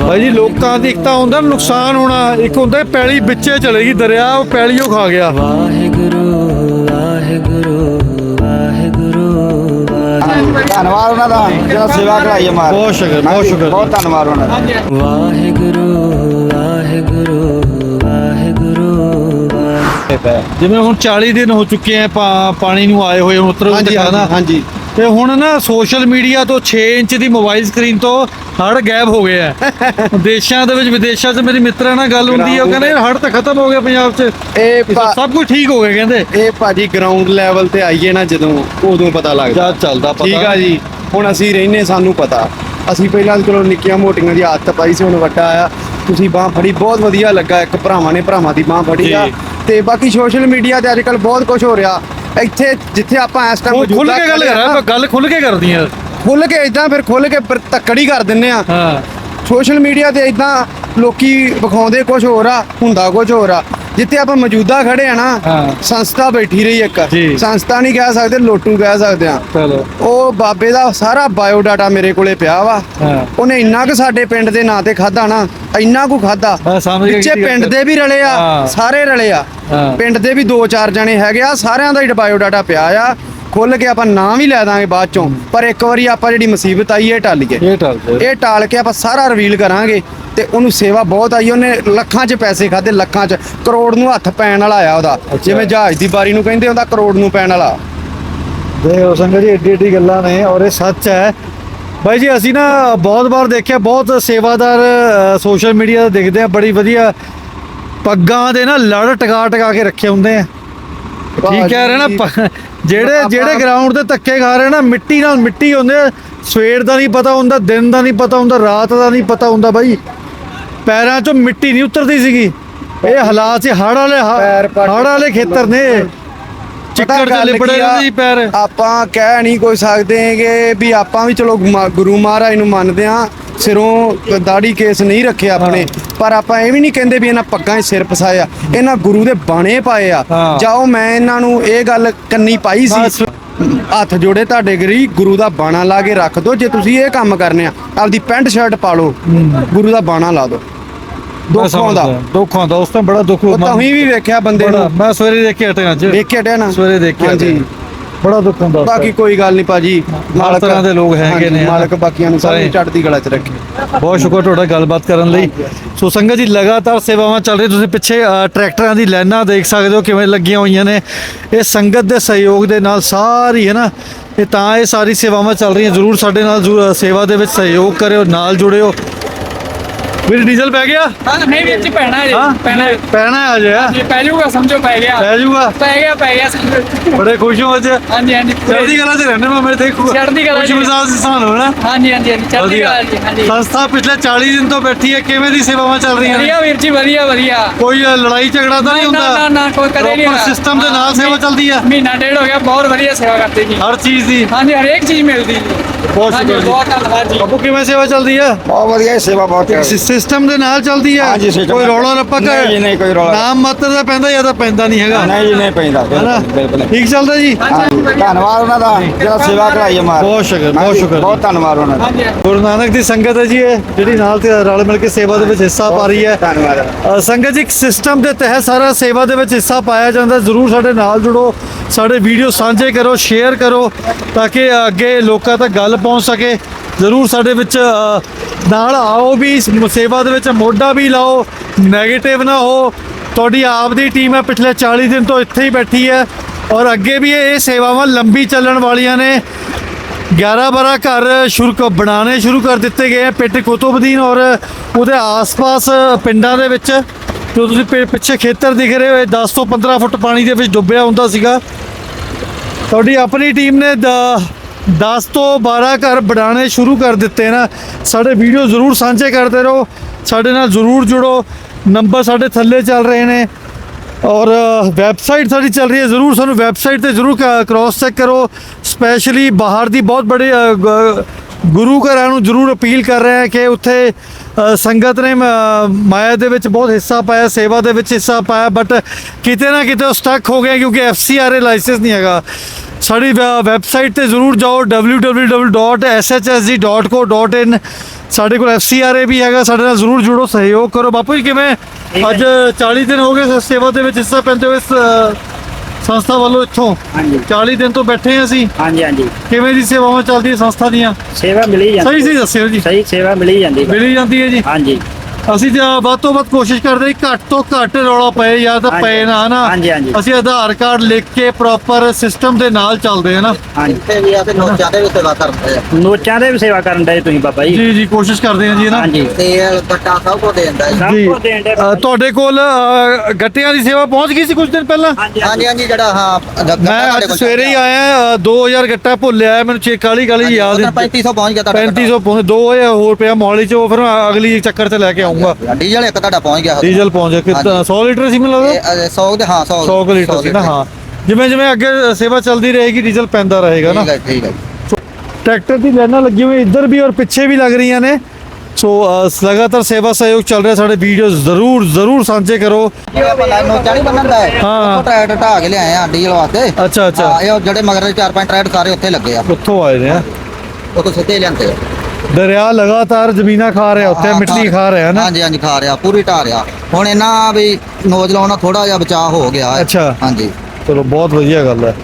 ਭਾਈ ਜੀ ਲੋਕਾਂ ਦੀ ਇੱਕ ਤਾਂ ਹੁੰਦਾ ਨੁਕਸਾਨ ਹੋਣਾ ਇੱਕ ਹੁੰਦਾ ਪੈਲੀ ਵਿੱਚੇ ਚਲੇਗੀ ਦਰਿਆ ਉਹ ਪੈਲੀ ਉਹ ਖਾ ਗਿਆ। ਵਾਹਿਗੁਰੂ ਵਾਹਿਗੁਰੂ ਵਾਹਿਗੁਰੂ ਵਾਹਿਗੁਰੂ। ਧੰਨਵਾਦ ਉਹਨਾਂ ਦਾ ਜਿਹੜਾ ਸੇਵਾ ਕਰਾਈ ਹੈ ਮਾਰ। ਬਹੁਤ ਸ਼ੁਕਰ, ਬਹੁਤ ਸ਼ੁਕਰ। ਬਹੁਤ ਧੰਨਵਾਦ ਉਹਨਾਂ ਦਾ। ਵਾਹਿਗੁਰੂ ਵਾਹਿਗੁਰੂ ਵਾਹਿਗੁਰੂ ਜਿਵੇਂ ਹੁਣ 40 ਦਿਨ ਹੋ ਚੁੱਕੇ ਆ ਪਾਣੀ ਨੂੰ ਆਏ ਹੋਏ ਉਤਰ ਹਾਂਜੀ ਹਾਂਜੀ। ਤੇ ਹੁਣ ਨਾ ਸੋਸ਼ਲ ਮੀਡੀਆ ਤੋਂ 6 ਇੰਚ ਦੀ ਮੋਬਾਈਲ ਸਕਰੀਨ ਤੋਂ ਹੜ ਗਾਇਬ ਹੋ ਗਏ ਆ। ਦੇਸ਼ਾਂ ਦੇ ਵਿੱਚ ਵਿਦੇਸ਼ਾਂ 'ਚ ਮੇਰੀ ਮਿੱਤਰਾਂ ਨਾਲ ਗੱਲ ਹੁੰਦੀ ਹੈ ਉਹ ਕਹਿੰਦੇ ਹੜ ਤਾਂ ਖਤਮ ਹੋ ਗਿਆ ਪੰਜਾਬ 'ਚ। ਇਹ ਸਭ ਕੁਝ ਠੀਕ ਹੋ ਗਿਆ ਕਹਿੰਦੇ। ਇਹ ਭਾਜੀ ਗਰਾਊਂਡ ਲੈਵਲ ਤੇ ਆਈਏ ਨਾ ਜਦੋਂ ਉਦੋਂ ਪਤਾ ਲੱਗਦਾ। ਜਦ ਚੱਲਦਾ ਪਤਾ। ਠੀਕ ਆ ਜੀ। ਹੁਣ ਅਸੀਂ ਰਹਿੰਦੇ ਸਾਨੂੰ ਪਤਾ। ਅਸੀਂ ਪਹਿਲਾਂ ਚਲੋ ਨਿੱਕੀਆਂ ਮੋਟੀਆਂ ਦੀ ਆਦਤ ਪਾਈ ਸੀ ਹੁਣ ਵੱਡਾ ਆਇਆ ਤੁਸੀਂ ਬਾਹ ਫੜੀ ਬਹੁਤ ਵਧੀਆ ਲੱਗਾ। ਇੱਕ ਭਰਾਵਾਂ ਨੇ ਭਰਾਵਾਂ ਦੀ ਬਾਹ ਫੜੀ ਆ। ਤੇ ਬਾਕੀ ਸੋਸ਼ਲ ਮੀਡੀਆ ਤੇ ਅੱਜਕੱਲ ਬਹੁਤ ਕੁਝ ਹੋ ਰਿਹਾ। ਇੱਥੇ ਜਿੱਥੇ ਆਪਾਂ ਇਸ ਟਾਈਮ ਉਹ ਖੁੱਲ ਕੇ ਗੱਲ ਕਰਾਂ ਗੱਲ ਖੁੱਲ ਕੇ ਕਰਦੀਆਂ ਖੁੱਲ ਕੇ ਇਦਾਂ ਫਿਰ ਖੁੱਲ ਕੇ ਧੱਕੜੀ ਕਰ ਦਿੰਨੇ ਆ ਹਾਂ। ਸੋਸ਼ਲ ਮੀਡੀਆ ਤੇ ਇਦਾਂ ਲੋਕੀ ਵਿਖਾਉਂਦੇ ਕੁਝ ਹੋਰ ਆ ਹੁੰਦਾ ਕੁਝ ਹੋਰ ਆ। ਜਿੱਥੇ ਆਪਾਂ ਮੌਜੂਦਾ ਖੜੇ ਆ ਨਾ। ਸੰਸਥਾ ਬੈਠੀ ਰਹੀ ਇੱਕ। ਸੰਸਥਾ ਨਹੀਂ ਕਹਿ ਸਕਦੇ ਲੋਟੂ ਕਹਿ ਸਕਦੇ ਆ ਚਲੋ ਉਹ ਬਾਬੇ ਦਾ ਸਾਰਾ ਬਾਇਓ ਡਾਟਾ ਮੇਰੇ ਕੋਲੇ ਪਿਆ ਵਾ। ਉਹਨੇ ਇੰਨਾ ਕੁ ਸਾਡੇ ਪਿੰਡ ਦੇ ਨਾਂ ਤੇ ਖਾਦਾ ਨਾ ਇੰਨਾ ਕੁ ਖਾਦਾ ਗੱਲ ਪਿੰਡ ਦੇ ਵੀ ਰਲੇ ਆ। ਸਾਰੇ ਰਲੇ ਆ। ਪਿੰਡ ਦੇ ਵੀ ਦੋ ਚਾਰ ਜਣੇ ਹੈਗੇ ਆ ਸਾਰਿਆਂ ਦਾ ਹੀ ਬਾਇਓ ਡਾਟਾ ਪਿਆ ਆ ਖੁੱਲ ਕੇ ਆਪਾਂ ਨਾਂ ਵੀ ਲੈ ਦਾਂਗੇ ਬਾਅਦ ਚੋਂ ਪਰ ਇੱਕ ਵਾਰੀ ਆਪਾਂ ਜਿਹੜੀ ਮੁਸੀਬਤ ਆਈ ਇਹ ਟਾਲੀਏ ਇਹ ਟਲ ਤੇ ਇਹ ਟਾਲ ਕੇ ਆਪਾਂ ਸਾਰਾ ਰਿਵੀਲ ਕਰਾਂਗੇ ਤੇ ਉਹਨੂੰ ਸੇਵਾ ਬਹੁਤ ਆਈ ਉਹਨੇ ਲੱਖਾਂ 'ਚ ਪੈਸੇ ਖਾਦੇ ਲੱਖਾਂ 'ਚ। ਕਰੋੜ ਨੂੰ ਹੱਥ ਪੈਣ ਵਾਲਾ ਆਇਆ ਉਹਦਾ। ਜਿਵੇਂ ਜਹਾਜ਼ ਦੀ ਬਾਰੀ ਨੂੰ ਕਹਿੰਦੇ ਹੁੰਦਾ ਕਰੋੜ ਨੂੰ ਪੈਣ ਵਾਲਾ। ਦੇਖੋ ਸੰਗਤ ਜੀ ਏਡੀ ਏਡੀ ਗੱਲਾਂ ਨੇ ਔਰ ਇਹ ਸੱਚ ਹੈ। ਬਾਈ ਜੀ ਅਸੀਂ ਨਾ ਬਹੁਤ ਵਾਰ ਦੇਖਿਆ ਬਹੁਤ ਸੇਵਾਦਾਰ ਸੋਸ਼ਲ ਮੀਡੀਆ ਤੇ ਦਿਖਦੇ ਆ ਬੜੀ ਵਧੀਆ ਪੱਗਾਂ ਦੇ ਨਾ ਲੜ ਟਕਾ ਟਕਾ ਕੇ ਰੱਖੇ ਹੁੰਦੇ ਆ। ਠੀਕ ਰਹੇ ਨਾ ਜਿਹੜੇ ਜਿਹੜੇ ਗਰਾਊਂਡ ਤੇ ਧੱਕੇ ਖਾ ਰਹੇ ਨਾ ਮਿੱਟੀ ਨਾਲ ਮਿੱਟੀ ਹੁੰਦੇ ਆ, ਸਵੇਰ ਦਾ ਨਹੀਂ ਪਤਾ ਹੁੰਦਾ ਦਿਨ ਦਾ ਨਹੀਂ ਪਤਾ ਹੁੰਦਾ ਰਾਤ ਦਾ ਨਹੀਂ ਪਤਾ ਹੁੰਦਾ ਬਾਈ। ਪੈਰਾਂ 'ਚੋਂ ਮਿੱਟੀ ਨਹੀਂ ਉਤਰਦੀ ਸੀਗੀ। ਇਹ ਹਾਲਾਤ ਸੀ ਹੜ ਵਾਲੇ ਹੜ ਵਾਲੇ ਖੇਤਰ ਨੇ। ਚਿੱਕੜ ਗੱਲ ਲਿਬੜੇ ਕੀ? ਰਹਿੰਦੇ ਸੀ ਪੈਰ। ਆਪਾਂ ਕਹਿ ਨਹੀਂ ਕੋਈ ਸਕਦੇਗੇ ਵੀ ਆਪਾਂ ਵੀ ਚਲੋ ਮਾ- ਗੁਰੂ ਮਹਾਰਾਜ ਨੂੰ ਮੰਨਦੇ ਆ ਸਿਰੋਂ ਦਾੜੀ ਕੇਸ ਨਹੀਂ ਰੱਖੇ ਆਪਣੇ। ਪਰ ਆਪਾਂ ਇਹ ਵੀ ਨਹੀਂ ਕਹਿੰਦੇ ਵੀ ਇਹਨਾਂ ਪੱਗਾਂ 'ਚ ਸਿਰ ਫਸਾਇਆ ਇਹਨਾਂ ਗੁਰੂ ਦੇ ਬਾਣੇ ਪਾਏ ਆ। ਹਾਂ। ਜਾਓ ਮੈਂ ਇਹਨਾਂ ਨੂੰ ਇਹ ਗੱਲ ਕੰਨੀ ਪਾਈ। ਸੀ। ਹੱਥ ਜੋੜੇ ਤੁਹਾਡੇ ਗਰੀ ਗੁਰੂ ਦਾ ਬਾਣਾ ਲਾ ਕੇ ਰੱਖ ਦਿਓ। ਜੇ ਤੁਸੀਂ ਇਹ ਕੰਮ ਕਰਨੇ ਆ ਆਪਦੀ ਪੈਂਟ ਸ਼ਰਟ ਪਾ ਲਓ। ਗੁਰੂ ਦਾ ਬਾਣਾ ਲਾ ਦਿਓ। ਦੁੱਖ ਆਉਂਦਾ। ਦੁੱਖ ਆਉਂਦਾ। ਉਸ ਤੋਂ ਬੜਾ ਦੁੱਖ ਉਹ ਤਾਂ ਵੀ ਵੇਖਿਆ ਬੰਦੇ ਨੂੰ। ਮੈਂ ਸਵੇਰੇ ਦੇਖ ਕੇ ਹਟਿਆ ਅੱਜ ਵੇਖ ਕੇ ਹਟਿਆ ਨਾ ਸਵੇਰੇ ਦੇਖ ਕੇ ਹਾਂਜੀ। ਬੜਾ ਦੁੱਖ ਹੁੰਦਾ ਬਾਕੀ। ਕੋਈ ਗੱਲ ਨਹੀਂ ਭਾਜੀ। ਹਰ ਤਰ੍ਹਾਂ ਦੇ ਲੋਕ ਹੈਗੇ ਨੇ। ਮਾਲਕ ਬਾਕੀਆਂ ਨੂੰ ਸਾਰੇ। ਚੜ੍ਹਦੀ ਕਲਾ 'ਚ ਰੱਖੇ। ਬਹੁਤ ਸ਼ੁਕਰ ਤੁਹਾਡਾ ਗੱਲਬਾਤ ਕਰਨ ਲਈ। ਸੋ ਸੰਗਤ ਜੀ ਲਗਾਤਾਰ ਸੇਵਾਵਾਂ ਚੱਲ ਰਹੀ ਤੁਸੀਂ ਪਿੱਛੇ ਟਰੈਕਟਰਾਂ ਦੀ ਲਾਈਨਾਂ ਦੇਖ ਸਕਦੇ ਹੋ ਕਿਵੇਂ ਲੱਗੀਆਂ ਹੋਈਆਂ ਨੇ। ਇਹ ਸੰਗਤ ਦੇ ਸਹਿਯੋਗ ਦੇ ਨਾਲ ਸਾਰੀ ਹੈ ਨਾ ਇਹ ਤਾਂ ਇਹ ਸਾਰੀ ਸੇਵਾਵਾਂ ਚੱਲ ਰਹੀਆਂ। ਜਰੂਰ ਸਾਡੇ ਨਾਲ ਸੇਵਾ ਦੇ ਵਿੱਚ ਸਹਿਯੋਗ ਕਰਿਓ ਨਾਲ ਜੁੜਿਓ। ਵੀਰ ਡੀਜ਼ਲ ਪੈ ਗਿਆ? ਹਾਂ ਨਹੀਂ ਵੀਰ ਜੀ ਪੈਣਾ ਹੈ ਹਾਂ? ਜੀ ਪੈਣਾ ਹੈ। ਪੈਣਾ ਆ ਜਾ ਜੀ ਪੈ ਜਾਊਗਾ ਸਮਝੋ ਪੈ ਗਿਆ। ਪੈ ਜਾਊਗਾ? ਪੈ ਗਿਆ ਪੈ ਗਿਆ ਸਮਝੋ। ਬੜੇ ਖੁਸ਼ ਹੋ ਅੱਜ ਹਾਂਜੀ ਹਾਂਜੀ ਚੜ੍ਹਦੀ ਕਲਾ 'ਚ ਰਹਿੰਦੇ ਮੈਂ ਮੇਰੇ ਦੇਖੂਗਾ ਚੜ੍ਹਦੀ ਕਲਾ 'ਚ। ਖੁਸ਼ ਮਿਜ਼ਾਜ ਇਨਸਾਨ ਹੋ ਨਾ ਹਾਂਜੀ ਹਾਂਜੀ ਹਾਂਜੀ ਚੜ੍ਹਦੀ ਵਧੀਆ। ਕਲਾ ਜੀ ਹਾਂਜੀ। ਸੰਸਥਾ ਪਿਛਲੇ 40 ਦਿਨ ਤੋਂ ਬੈਠੀ ਹੈ ਕਿਵੇਂ ਦੀ ਸੇਵਾਵਾਂ ਚੱਲ ਰਹੀਆਂ ਨੇ? ਵਧੀਆ ਵੀਰ ਜੀ ਵਧੀਆ ਵਧੀਆ। ਕੋਈ ਅ, ਲੜਾਈ ਝਗੜਾ ਤਾਂ ਨਹੀਂ ਨਾ ਨਾ ਹੁੰਦਾ ਨਾ ਕੋਈ ਕਦੇ ਨਹੀਂ ਪ੍ਰੋਪਰ ਸਿਸਟਮ ਦੇ ਨਾਲ ਸੇਵਾ ਚੱਲਦੀ ਹੈ? ਮਹੀਨਾ ਡੇਢ ਹੋ ਗਿਆ ਬਹੁਤ ਵਧੀਆ ਸੇਵਾ ਕਰਦੇ ਜੀ। ਹਰ ਚੀਜ਼ ਦੀ। ਹਾਂਜੀ ਹਰੇਕ ਚੀਜ਼ ਮਿਲਦੀ ਜੀ। ਬਹੁਤ ਹਾਂਜੀ ਸ਼ੁਕਰ ਜੀ। ਬਹੁਤ ਧੰਨਵਾਦ ਜੀ। ਬਾਪੂ ਕਿਵੇਂ ਸੇਵਾ ਚੱਲਦੀ ਹੈ ਬਹੁਤ ਵਧੀਆ ਸੇਵਾ ਬਹੁਤ ਸਿਸਟਮ ਦੇ ਨਾਲ ਚੱਲਦੀ ਹੈ ਹਾਂਜੀ, system ਕੋਈ ਨਾਲ। ਰੌਲਾ ਰੱਪਾ ਕਰ ਨਹੀਂ ਜੀ, ਨਹੀਂ, ਕੋਈ ਰੌਲਾ। ਨਾਮ ਮਾਤਰ ਦਾ ਪੈਂਦਾ ਜਾਂ ਤਾਂ ਪੈਂਦਾ ਨਹੀਂ ਹੈਗਾ? ਨਹੀਂ ਜੀ ਨਹੀਂ ਪੈਂਦਾ ਹੈਨਾ? ਬਿਲਕੁਲ ਠੀਕ ਚੱਲਦਾ ਜੀ? ਹਾਂਜੀ ਵਧੀਆ। ਧੰਨਵਾਦ ਉਹਨਾਂ ਦਾ ਜਿਹੜਾ ਸੇਵਾ ਕਰਾਈ ਹੈ ਮਾਰ ਬਹੁਤ ਸ਼ੁਕਰ, ਬਹੁਤ ਸ਼ੁਕਰ। ਬਹੁਤ ਧੰਨਵਾਦ ਉਹਨਾਂ ਦਾ। ਹਾਂਜੀ। ਗੁਰੂ ਨਾਨਕ ਦੀ ਸੰਗਤ ਹੈ ਜੀ ਇਹ ਜਿਹੜੀ ਨਾਲ ਤੇ ਰਲ ਮਿਲ ਕੇ ਸੇਵਾ ਦੇ ਵਿੱਚ ਹਿੱਸਾ ਪਾ ਰਹੀ ਹੈ। ਧੰਨਵਾਦ। ਅ, ਸੰਗਤ ਜੀ ਇੱਕ ਸਿਸਟਮ ਦੇ ਤਹਿਤ ਸਾਰਾ ਸੇਵਾ ਦੇ ਵਿੱਚ ਹਿੱਸਾ ਪਾਇਆ ਜਾਂਦਾ। ਜ਼ਰੂਰ ਸਾਡੇ ਨਾਲ ਜੁੜੋ ਸਾਡੇ ਵੀਡੀਓ ਸਾਂਝੇ ਕਰੋ ਸ਼ੇਅਰ ਕਰੋ ਤਾਂ ਕਿ ਅੱਗੇ ਲੋਕਾਂ ਤੱਕ ਗੱਲ ਪਹੁੰਚ ਸਕੇ। ਜ਼ਰੂਰ ਸਾਡੇ ਵਿੱਚ ਨਾਲ ਆਓ ਵੀ, ਇਸ ਸੇਵਾ ਦੇ ਵਿੱਚ ਮੋਢਾ ਵੀ ਲਾਓ 네ਗੇਟਿਵ ਨਾ ਹੋ। ਤੁਹਾਡੀ ਆਪ ਦੀ ਟੀਮ ਹੈ, ਪਿਛਲੇ 40 ਦਿਨ ਤੋਂ ਇੱਥੇ ਹੀ ਬੈਠੀ ਹੈ। ਔਰ ਅੱਗੇ ਵੀ ਇਹ ਸੇਵਾਵਾਂ ਲੰਬੀ ਚੱਲਣ ਵਾਲੀਆਂ ਨੇ। 11 12 ਘਰ ਸ਼ੁਰੂ ਬਣਾਉਣੇ ਸ਼ੁਰੂ ਕਰ ਦਿੱਤੇ ਗਏ ਆ ਪਿੰਡ ਕੁਤੁਬਦੀਨ ਔਰ ਉਹਦੇ ਆਸ-ਪਾਸ ਪਿੰਡਾਂ ਦੇ ਵਿੱਚ। ਜੋ ਤੁਸੀਂ ਪਿ- ਪਿੱਛੇ ਖੇਤਰ ਦਿਖ ਰਹੇ ਹੋ, ਇਹ 10 ਤੋਂ 15 ਫੁੱਟ ਪਾਣੀ ਦੇ ਵਿੱਚ ਡੁੱਬਿਆ ਹੁੰਦਾ ਸੀਗਾ। ਤੁਹਾਡੀ ਆਪਣੀ ਟੀਮ ਨੇ 10 ਤੋਂ 12 ਘਰ ਬਣਾਉਣੇ ਸ਼ੁਰੂ ਕਰ ਦਿੱਤੇ ਨਾ, ਸਾਡੇ ਵੀਡੀਓ ਜ਼ਰੂਰ ਸਾਂਝੇ ਕਰਦੇ ਰਹੋ, ਸਾਡੇ ਨਾਲ ਜ਼ਰੂਰ ਜੁੜੋ, ਨੰਬਰ ਸਾਡੇ ਥੱਲੇ ਚੱਲ ਰਹੇ ਨੇ ਔਰ ਵੈਬਸਾਈਟ ਸਾਡੀ ਚੱਲ ਰਹੀ ਹੈ, ਜ਼ਰੂਰ ਸਾਨੂੰ ਵੈਬਸਾਈਟ ਤੇ ਜ਼ਰੂਰ ਕ੍ਰਾਸ ਚੈੱਕ ਕਰੋ ਸਪੈਸ਼ਲੀ ਬਾਹਰ ਦੀ ਬਹੁਤ ਬੜੇ ਗੁਰੂ ਘਰਾਂ ਨੂੰ ਜ਼ਰੂਰ ਅਪੀਲ ਕਰ ਰਹੇ ਹਾਂ ਕਿ ਉੱਥੇ ਸੰਗਤ ਨੇ ਮਾਇਆ ਦੇ ਵਿੱਚ ਬਹੁਤ ਹਿੱਸਾ ਪਾਇਆ, ਸੇਵਾ ਦੇ ਵਿੱਚ ਹਿੱਸਾ ਪਾਇਆ ਬਟ ਕਿਤੇ ਨਾ ਕਿਤੇ ਉਹ ਸਟਕ ਹੋ ਗਿਆ ਕਿਉਂਕਿ ਐਫਸੀਆਰਏ ਲਾਇਸੈਂਸ ਨਹੀਂ ਹੈਗਾ। ਸਾਡੀ ਵੈਬਸਾਈਟ ਤੇ ਜ਼ਰੂਰ ਜਾਓ www.shsd.co.in ਸਾਡੇ ਕੋਲ ਐਫਸੀਆਰਏ ਵੀ ਹੈਗਾ ਸਾਡੇ ਨਾਲ ਜ਼ਰੂਰ ਜੁੜੋ ਸਹਿਯੋਗ ਕਰੋ। ਬਾਪੂ ਜੀ ਕਿਵੇਂ? ਅੱਜ 40 ਦਿਨ ਹੋ ਗਏ ਸੇਵਾ ਦੇ ਵਿੱਚ ਹਿੱਸਾ ਪੈਂਦੇ ਹੋਏ ਸੰਸਥਾ ਵੱਲੋਂ ਇੱਥੋਂ? ਹਾਂਜੀ। 40 ਦਿਨ ਤੋਂ ਬੈਠੇ ਹਾਂ ਅਸੀਂ। ਹਾਂਜੀ ਹਾਂਜੀ। ਕਿਵੇਂ ਦੀ ਸੇਵਾਵਾਂ ਚੱਲਦੀਆਂ ਸੰਸਥਾ ਦੀਆਂ? ਸੇਵਾ ਮਿਲੀ ਜਾਂਦੀ ਸਹੀ ਸਹੀ ਦੱਸਿਓ ਜੀ। ਸਹੀ ਸੇਵਾ ਮਿਲੀ ਜਾਂਦੀ ਮਿਲੀ ਜਾਂਦੀ ਹੈ ਜੀ। ਹਾਂਜੀ। ਅਸੀਂ ਤਾਂ ਵੱਧ ਤੋਂ ਵੱਧ ਕੋਸ਼ਿਸ਼ ਕਰਦੇ ਹਾਂ ਕਿ ਘੱਟ ਤੋਂ ਘੱਟ ਰੌਲਾ ਪਏ ਜਾਂ ਤਾਂ ਹਾਂਜੀ। ਪਏ ਨਾ ਹਨਾ? ਹਾਂਜੀ, ਹਾਂਜੀ। ਅਸੀਂ ਆਧਾਰ ਕਾਰਡ ਲਿਖ ਕੇ ਪ੍ਰੋਪਰ ਸਿਸਟਮ ਦੇ ਨਾਲ ਚੱਲਦੇ ਹਾਂ ਨਾ। ਹਾਂਜੀ। ਇੱਥੇ ਵੀ ਆ ਤੇ ਨੋਚਾਂ ਦੇ ਵੀ ਸੇਵਾ ਕਰਦੇ ਆ। ਨੋਚਾਂ ਦੇ ਵੀ ਸੇਵਾ ਕਰਨ ਦੇ ਤੁਸੀਂ ਬਾਬਾ ਜੀ। ਜੀ ਜੀ ਕੋਸ਼ਿਸ਼ ਕਰਦੇ ਹਾਂ ਜੀ ਨਾ ਹਾਂਜੀ। ਤੇਲ ਗੱਟਾ ਸਭ ਕੁਝ ਦੇ ਦਿੰਦਾ ਸਭ ਜੀ। ਕੁਝ ਦੇਣ ਦੇ ਅ, ਤੁਹਾਡੇ ਕੋਲ ਅ, ਗੱਟਿਆਂ ਦੀ ਸੇਵਾ ਪਹੁੰਚ ਗਈ ਸੀ ਕੁਝ ਦਿਨ ਪਹਿਲਾਂ? ਹਾਂਜੀ ਹਾਂਜੀ। ਹਾਂਜੀ ਜਿਹੜਾ ਹਾਂ ਮੈਂ ਤੁਹਾਡੇ ਅੱਜ ਕੋਲ ਸਵੇਰੇ ਹੀ ਆਇਆ ਅ, 2000 ਗੱਟਾ ਭੁੱਲਿਆ ਮੈਨੂੰ ਚੇ ਕਾਲੀ ਕਾਲੀ ਯਾਦ ਉਹਦਾ 3500 ਪਹੁੰਚ ਗਿਆ ਤੁਹਾਡਾ 3500 ਪਹੁੰਚ 2000 ਹੋਰ ਪਿਆ ਮੌਲੀ ਚ ਉਹ ਫਿਰ ਮੈਂ ਅਗਲੀ ਚੱਕਰ ਤੇ ਲੈ ਕੇ ਆਉਂਗਾ। ਡੀਜ਼ਲ ਇੱਕ ਤੁਹਾਡਾ ਪਹੁੰਚ ਗਿਆ। ਡੀਜ਼ਲ ਪਹੁੰਚ ਗਿਆ। ਕਿੰਨਾ 100 ਲੀਟਰ ਸੀ ਮੈਨੂੰ ਲੱਗਦਾ? 100 ਦੇ ਹਾਂ 100 100 ਕੁ ਲੀਟਰ ਸੀ ਨਾ ਹਾਂ। ਜਿਵੇਂ ਜਿਵੇਂ ਅੱਗੇ ਸੇਵਾ ਚੱਲਦੀ ਰਹੇਗੀ ਡੀਜ਼ਲ ਪੈਂਦਾ ਰਹੇਗਾ ਨਾ। ਠੀਕ ਹੈ ਠੀਕ ਹੈ। ਟਰੈਕਟਰ ਦੀ ਲਾਈਨਾਂ ਲੱਗੀਆਂ ਹੋਈਆਂ ਇੱਧਰ ਵੀ ਔਰ ਪਿੱਛੇ ਵੀ ਲੱਗ ਰਹੀਆਂ ਨੇ। ਸੋ ਲਗਾਤਾਰ ਸੇਵਾ ਸਹਿਯੋਗ ਚੱਲ ਰਿਹਾ। ਸਾਡੇ ਵੀਡੀਓ ਜ਼ਰੂਰ ਜ਼ਰੂਰ ਸਾਂਝੇ ਕਰੋ। ਹੈ। ਟਰੈਕਟਰ ਢਾ ਕੇ ਲਿਆਏ ਆ ਡੀਜ਼ਲ ਵਾਸਤੇ। ਅੱਛਾ ਅੱਛਾ। ਹਾਂ, ਇਹ ਜਿਹੜੇ ਮਗਰ ਚਾਰ ਪੰਜ ਟਰੈਕਟਰ ਸਾਰੇ ਉੱਥੇ ਲੱਗੇ ਆ। ਉੱਥੋਂ ਆਏ ਨੇ ਆ ਤੋਂ ਸਿੱਧੇ ਲਿਆਂਦੇ ਆ। ਦਰਿਆ ਲਗਾਤਾਰ ਜ਼ਮੀਨਾਂ ਖਾ ਰਿਹਾ ਉੱਥੇ ਮਿੱਟੀ ਖਾ ਰਿਹਾ ਨਾ? ਹਾਂਜੀ ਹਾਂਜੀ ਖਾ ਰਿਹਾ ਪੂਰੀ ਢਾ ਰਿਹਾ। ਹੁਣ ਇਹਨਾਂ ਵੀ ਨੋਜ਼ ਲਾਉਣਾ ਥੋੜਾ ਜਿਹਾ ਬਚਾਅ ਹੋ ਗਿਆ ਹੈ। ਅੱਛਾ। ਹਾਂਜੀ। ਚਲੋ ਬਹੁਤ ਵਧੀਆ ਗੱਲ ਹੈ।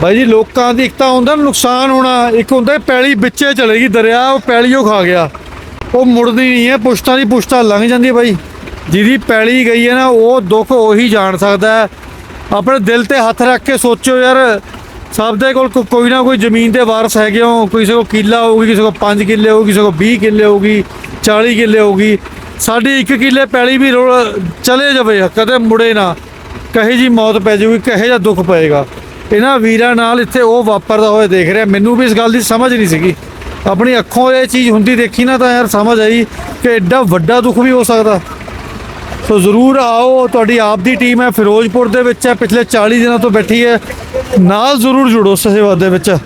ਬਾਈ ਜੀ ਲੋਕਾਂ ਦੀ ਇੱਕ ਤਾਂ ਹੁੰਦਾ ਨੁਕਸਾਨ ਹੋਣਾ ਇੱਕ ਹੁੰਦਾ ਪੈਲੀ ਵਿੱਚੇ ਚਲੇਗੀ ਦਰਿਆ ਉਹ ਪੈਲੀ ਉਹ ਖਾ ਗਿਆ। ਉਹ ਮੁੜਦੀ ਨਹੀਂ ਹੈ ਪੁਸ਼ਤਾਂ ਦੀ ਪੁਸ਼ਤਾਂ ਲੰਘ ਜਾਂਦੀ ਹੈ ਬਾਈ। ਜਿਹਦੀ ਪੈਲੀ ਗਈ ਹੈ ਨਾ ਉਹ ਦੁੱਖ ਉਹੀ ਜਾਣ ਸਕਦਾ ਹੈ। ਆਪਣੇ ਦਿਲ ਤੇ ਹੱਥ ਰੱਖ ਕੇ ਸੋਚੋ ਯਾਰ ਸਭ ਦੇ ਕੋਲ ਕੋਈ ਨਾ ਕੋਈ ਜ਼ਮੀਨ ਦੇ ਵਾਰਸ ਹੈਗੇ ਹੋ। ਕਿਸੇ ਕੋਲ ਕਿੱਲਾ ਹੋਊਗੀ, ਕਿਸੇ ਕੋਲ 5 ਕਿੱਲੇ ਹੋਊਗੀ, ਕਿਸੇ ਕੋਲ 20 ਕਿੱਲੇ ਹੋਊਗੀ 40 ਕਿੱਲੇ ਹੋਊਗੀ। ਸਾਡੀ 1 ਕਿੱਲੇ ਪੈਲੀ ਵੀ ਰੋਲ ਚਲੇ ਜਾਵੇ, ਕਦੇ ਮੁੜੇ ਨਾ। ਕਹੇ ਜੀ ਮੌਤ ਪੈ ਜਾਊਗੀ, ਕਹੇ ਜਾਂ ਦੁੱਖ ਪਏਗਾ। ਇਹਨਾਂ ਵੀਰਾਂ ਨਾਲ ਇੱਥੇ ਉਹ ਵਾਪਰਦਾ ਹੋਇਆ ਦੇਖ ਰਿਹਾ। ਮੈਨੂੰ ਵੀ ਇਸ ਗੱਲ ਦੀ ਸਮਝ ਨਹੀਂ ਸੀਗੀ। ਆਪਣੀ ਅੱਖੋਂ ਇਹ ਚੀਜ਼ ਹੁੰਦੀ ਦੇਖੀ ਨਾ ਤਾਂ ਯਾਰ ਸਮਝ ਆਈ ਕਿ ਐਡਾ ਵੱਡਾ ਦੁੱਖ ਵੀ ਹੋ ਸਕਦਾ। ਸੋ ਜ਼ਰੂਰ ਆਓ, ਤੁਹਾਡੀ ਆਪ ਦੀ ਟੀਮ ਹੈ, ਫਿਰੋਜ਼ਪੁਰ ਦੇ ਵਿੱਚ ਹੈ, ਪਿਛਲੇ 40 ਦਿਨਾਂ ਤੋਂ ਬੈਠੀ ਹੈ। ਨਾਲ ਜ਼ਰੂਰ ਜੁੜੋ ਇਸ ਸੇਵਾ ਦੇ ਵਿੱਚ।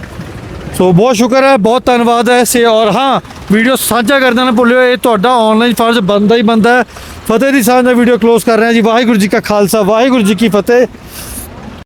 ਸੋ ਬਹੁਤ ਸ਼ੁਕਰ ਹੈ, ਬਹੁਤ ਧੰਨਵਾਦ ਹੈ, ਸੇ, ਔਰ ਹਾਂ, ਵੀਡੀਓ ਸਾਂਝਾ ਕਰਨਾ ਨਾ ਭੁੱਲਿਓ, ਇਹ ਤੁਹਾਡਾ ਆਨਲਾਈਨ ਫਰਜ਼ ਬੰਦਾ ਹੀ ਬੰਦਾ ਹੈ। ਫਤਿਹ ਦੀ ਸਾਂਝ ਦਾ ਵੀਡੀਓ ਕਲੋਜ਼ ਕਰ ਰਹੇ ਹਾਂ ਜੀ। ਵਾਹਿਗੁਰੂ ਜੀ ਕਾ ਖਾਲਸਾ, ਵਾਹਿਗੁਰੂ ਜੀ ਕੀ ਫਤਿਹ।